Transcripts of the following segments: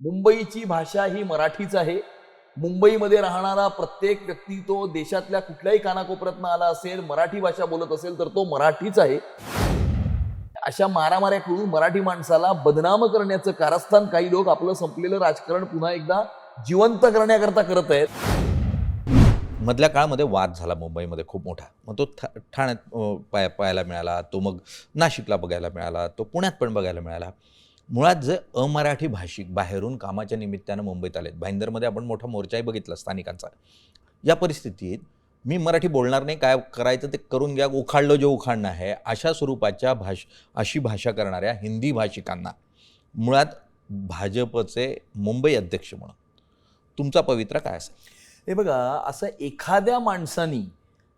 मुंबईची भाषा ही मराठीच आहे. मुंबईमध्ये राहणारा प्रत्येक व्यक्ती तो देशातल्या कुठल्याही कानाकोपऱ्यातनं आला असेल मराठी भाषा बोलत असेल तर तो मराठीच आहे. अशा मारामाऱ्या करून मराठी माणसाला बदनाम करण्याचं कारस्थान काही लोक आपलं संपलेलं राजकारण पुन्हा एकदा जिवंत करण्याकरता करत आहेत. मधल्या काळामध्ये वाद झाला मुंबईमध्ये खूप मोठा. मग तो ठा ठाण्यात पाय पाहायला मिळाला तो मग नाशिकला बघायला मिळाला तो पुण्यात पण बघायला मिळाला. मुळात जे अमराठी भाषिक बाहेरून कामाच्या निमित्तानं मुंबईत आलेत. भाईंदरमध्ये आपण मोठा मोर्चाही बघितला स्थानिकांचा. या परिस्थितीत मी मराठी बोलणार नाही काय करायचं ते करून घ्या उखाडलं जे उखाडणं आहे अशा स्वरूपाच्या भाष अशी भाषा करणाऱ्या हिंदी भाषिकांना. मुळात भाजपचे मुंबई अध्यक्ष म्हणून. तुमचा पवित्रा काय असेल? हे बघा असं एखाद्या माणसानी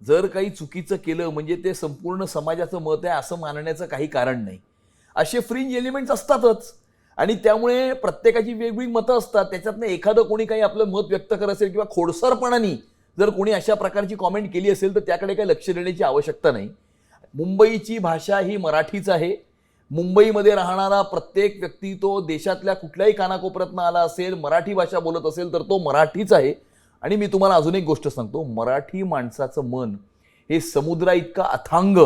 जर काही चुकीचं केलं म्हणजे ते संपूर्ण समाजाचं मत आहे असं मानण्याचं काही कारण नाही. असे फ्रिंज एलिमेंट्स असतातच. आणि त्यामुळे प्रत्येकाची वेगवेगळी मतं असतात. त्याच्यातनं एखादं कोणी काही आपलं मत व्यक्त करत असेल किंवा खोडसरपणाने जर कोणी अशा प्रकारची कॉमेंट केली असेल तर त्याकडे काही लक्ष देण्याची आवश्यकता नाही. मुंबईची भाषा ही मराठीच आहे. मुंबईमध्ये राहणारा प्रत्येक व्यक्ती तो देशातल्या कुठल्याही कानाकोपऱ्यातनं आला असेल मराठी भाषा बोलत असेल तर तो मराठीच आहे. आणि मी तुम्हाला अजून एक गोष्ट सांगतो. मराठी माणसाचं मन हे समुद्रा इतका अथांग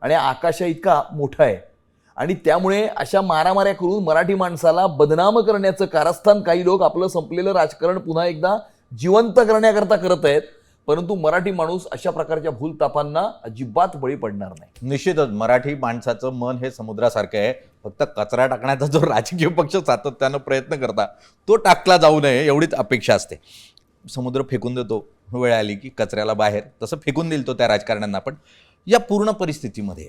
आणि आकाशा इतका मोठा आहे. आणि त्यामुळे अशा मारामाऱ्या करून मराठी माणसाला बदनाम करण्याचं कारस्थान काही लोक आपलं संपलेलं राजकारण पुन्हा एकदा जिवंत करण्याकरता करत आहेत. परंतु मराठी माणूस अशा प्रकारच्या भूलतापांना अजिबात बळी पडणार नाही. निश्चितच मराठी माणसाचं मन हे समुद्रासारखं आहे. फक्त कचरा टाकण्याचा जो राजकीय पक्ष सातत्यानं प्रयत्न करता तो टाकला जाऊ नये एवढीच अपेक्षा असते. समुद्र फेकून देतो वेळ आली की कचऱ्याला बाहेर तसं फेकून देईल तो त्या राजकारण्यांना. पण या पूर्ण परिस्थितीमध्ये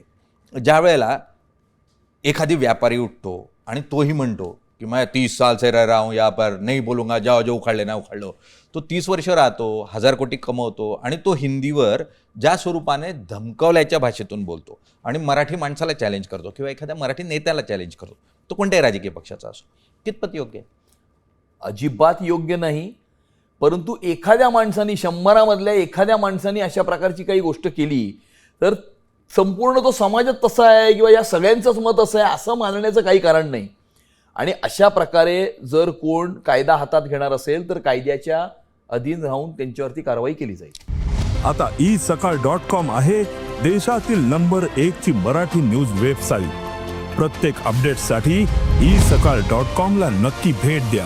ज्या वेळेला एखादी व्यापारी उठतो आणि तोही म्हणतो की मैं तीस साल से रह रहा हूँ पर नाही बोलूंगा जाओ जो उखाडले ना उखाडलो तो तीस वर्ष राहतो हजार कोटी कमवतो आणि तो हिंदीवर ज्या स्वरूपाने धमकवल्याच्या भाषेतून बोलतो आणि मराठी माणसाला चॅलेंज करतो किंवा एखाद्या मराठी नेत्याला चॅलेंज करतो. तो कोणत्याही राजकीय पक्षाचा असो. कितपत योग्य? आहे अजिबात योग्य नाही परंतु एखाद्या माणसाने शंभरामधल्या एखाद्या माणसाने अशा प्रकारची काही गोष्ट केली तर संपूर्ण तो समाजात तसा आहे किंवा या सगळ्यांचंच मत असं आहे असं मानण्याचं काही कारण नाही. आणि अशा प्रकारे जर कोण कायदा हातात घेणार असेल तर कायद्याच्या अधीन राहून त्यांच्यावरती कारवाई केली जाईल. आता ई सकाळ डॉट कॉम आहे देशातील नंबर एक ची मराठी न्यूज वेबसाईट. प्रत्येक अपडेटसाठी ई सकाळ डॉट कॉम ला नक्की भेट द्या.